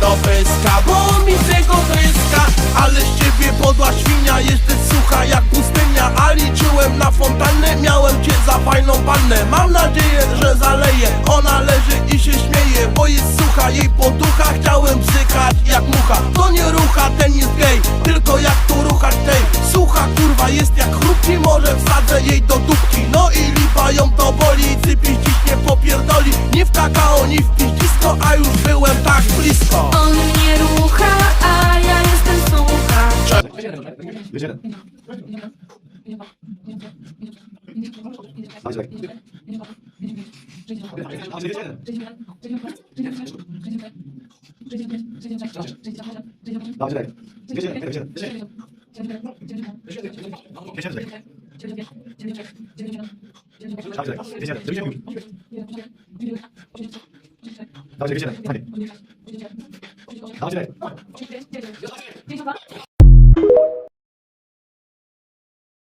do pyska Bo mi z tego tryska. Ale z ciebie podła świnia Jesteś sucha jak pustynia. A liczyłem na fontannę Miałem cię za fajną pannę. Mam nadzieję, że zaleje Ona leży i się śmieje Bo jest sucha, jej poducha Chciałem bzykać jak mucha. To nie rucha, ten jest gej Tylko jak tu ruchać tej. Sucha kurwa jest jak chrupki Może wsadzę jej do dupki. No i lipa ją to boli Cypiś nie popierdoli. Nie w kakao, nie w piździ piździsko, a już byłem tak blisko On mnie rucha, a ja jestem sucha. Jeszcze 然后这个现在，然后现在，然后现在。